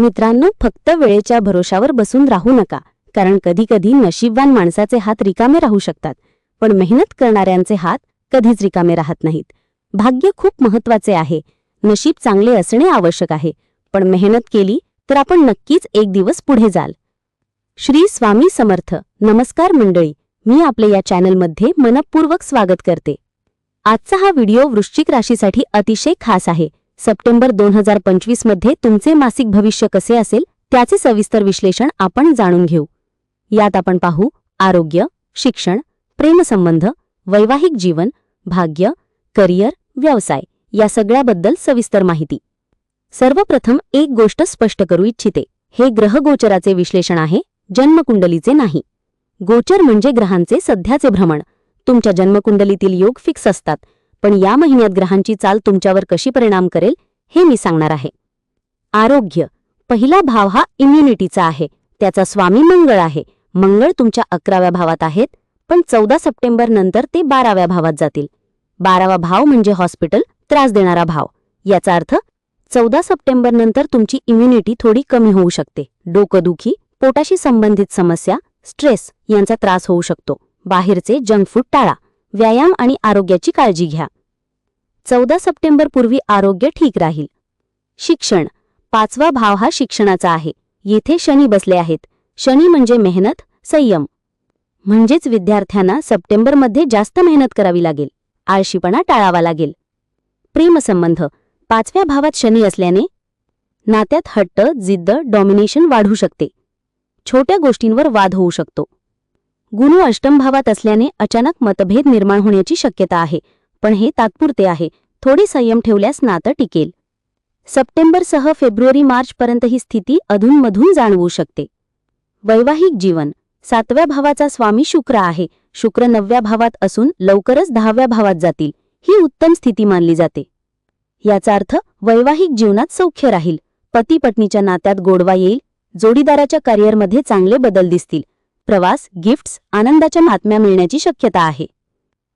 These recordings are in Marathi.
मित्रांनो फक्त वेळेच्या भरोशावर बसून राहू नका कारण कधीकधी नशीबवान माणसाचे हात रिकामे राहू शकतात पण मेहनत करणाऱ्यांचे हात कधीच रिकामे राहत नाहीत. भाग्य खूप महत्त्वाचे आहे. नशीब चांगले असणे आवश्यक आहे पण मेहनत केली तर आपण नक्कीच एक दिवस पुढे जाल. श्री स्वामी समर्थ. नमस्कार मंडळी मी आपले या चॅनलमध्ये मनपूर्वक स्वागत करते. आजचा हा व्हिडिओ वृश्चिक राशीसाठी अतिशय खास आहे सप्टेंबर दोन हजार पंचवीसमध्ये तुमचे मासिक भविष्य कसे असेल त्याचे सविस्तर विश्लेषण आपण जाणून घेऊ. यात आपण पाहू आरोग्य शिक्षण प्रेमसंबंध वैवाहिक जीवन भाग्य करिअर व्यवसाय या सगळ्याबद्दल सविस्तर माहिती. सर्वप्रथम एक गोष्ट स्पष्ट करू इच्छिते. हे ग्रहगोचराचे विश्लेषण आहे जन्मकुंडलीचे नाही. गोचर म्हणजे ग्रहांचे सध्याचे भ्रमण. तुमच्या जन्मकुंडलीतील योग फिक्स असतात. पण या महिन्यात ग्रहांची चाल तुमच्यावर कशी परिणाम करेल हे मी सांगणार आहे. आरोग्य पहिला भाव हा इम्युनिटीचा आहे. त्याचा स्वामी मंगळ आहे. मंगळ तुमच्या अकराव्या भावात आहेत पण चौदा सप्टेंबर नंतर ते बाराव्या भावात जातील. बारावा भाव म्हणजे हॉस्पिटल त्रास देणारा भाव. याचा अर्थ चौदा सप्टेंबर नंतर तुमची इम्युनिटी थोडी कमी होऊ शकते. डोकंदुखी पोटाशी संबंधित समस्या स्ट्रेस यांचा त्रास होऊ शकतो. बाहेरचे जंक फूड टाळा. व्यायाम आणि आरोग्याची काळजी घ्या. चौदा सप्टेंबरपूर्वी आरोग्य ठीक राहील. शिक्षण. पाचवा भाव हा शिक्षणाचा आहे. येथे शनी बसले आहेत. शनी म्हणजे मेहनत संयम. म्हणजेच विद्यार्थ्यांना सप्टेंबरमध्ये जास्त मेहनत करावी लागेल. आळशीपणा टाळावा लागेल. प्रेमसंबंध पाचव्या भावात शनी असल्याने नात्यात हट्ट जिद्द डॉमिनेशन वाढू शकते. छोट्या गोष्टींवर वाद होऊ शकतो. गुरु अष्टम भावात असल्याने अचानक मतभेद निर्माण होण्याची शक्यता आहे पण हे तात्पुरते आहे. थोडे संयम ठेवल्यास नातं टिकेल. सप्टेंबरसह फेब्रुवारी मार्चपर्यंत ही स्थिती अधूनमधून जाणवू शकते. वैवाहिक जीवन. सातव्या भावाचा स्वामी शुक्र आहे. शुक्र नवव्या भावात असून लवकरच दहाव्या भावात जातील ही उत्तम स्थिती मानली जाते. याचा अर्थ वैवाहिक जीवनात सौख्य राहील. पती पत्नीच्या नात्यात गोडवा येईल. जोडीदाराच्या करिअरमध्ये चांगले बदल दिसतील. प्रवास गिफ्ट्स आनंदाच्या महात्म्या मिळण्याची शक्यता आहे.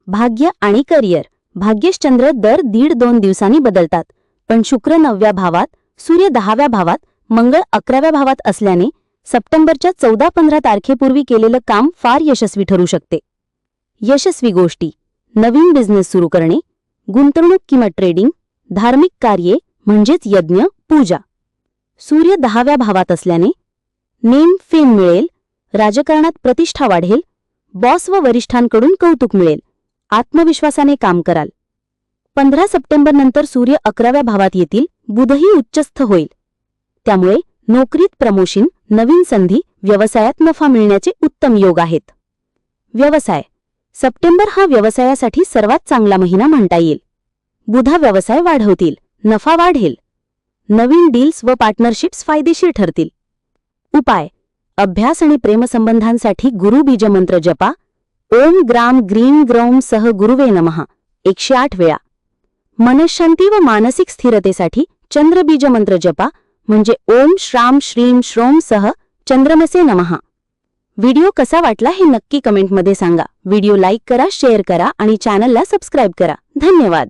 भाग्य आणि करिअर भाग्यश्चंद्र दर दीड दोन दिवसांनी बदलतात. पण शुक्र नवव्या भावात सूर्य दहाव्या भावात मंगळ अकराव्या भावात असल्याने सप्टेंबरच्या चौदा पंधरा तारखेपूर्वी केलेलं काम फार यशस्वी ठरू शकते. यशस्वी गोष्टी. नवीन बिझनेस सुरू करणे गुंतवणूक किंवा ट्रेडिंग धार्मिक कार्ये म्हणजेच यज्ञ पूजा. सूर्य दहाव्या भावात असल्याने नेम फेम मिळेल राजकारणात प्रतिष्ठा वाढेल बॉस व वरिष्ठांकडून कौतुक मिळेल आत्मविश्वासाने काम कराल. पंधरा सप्टेंबर नंतर सूर्य अकराव्या भावात येतील बुधही उच्चस्थ होईल. त्यामुळे नोकरीत प्रमोशन नवीन संधी व्यवसायात नफा मिळण्याचे उत्तम योग आहेत. व्यवसाय. सप्टेंबर हा व्यवसायासाठी सर्वात चांगला महिना म्हणता येईल. बुधा व्यवसाय वाढवतील नफा वाढेल. नवीन डील्स व पार्टनरशिप्स फायदेशीर ठरतील. उपाय. अभ्यास आणि प्रेमसंबंधांसाठी गुरुबीज मंत्र जपा. ओम ग्राम ग्रीन ग्रौम सह गुरुवे नमहा एकशे आठ वेळा. मनशांती व मानसिक स्थिरतेसाठी चंद्रबीज मंत्र जपा. म्हणजे ओम श्राम श्रीम श्रोम सह चंद्रमसे नमहा व्हिडिओ कसा वाटला हे नक्की कमेंटमध्ये सांगा. व्हिडिओ लाईक करा शेअर करा आणि चॅनलला सबस्क्राईब करा. धन्यवाद.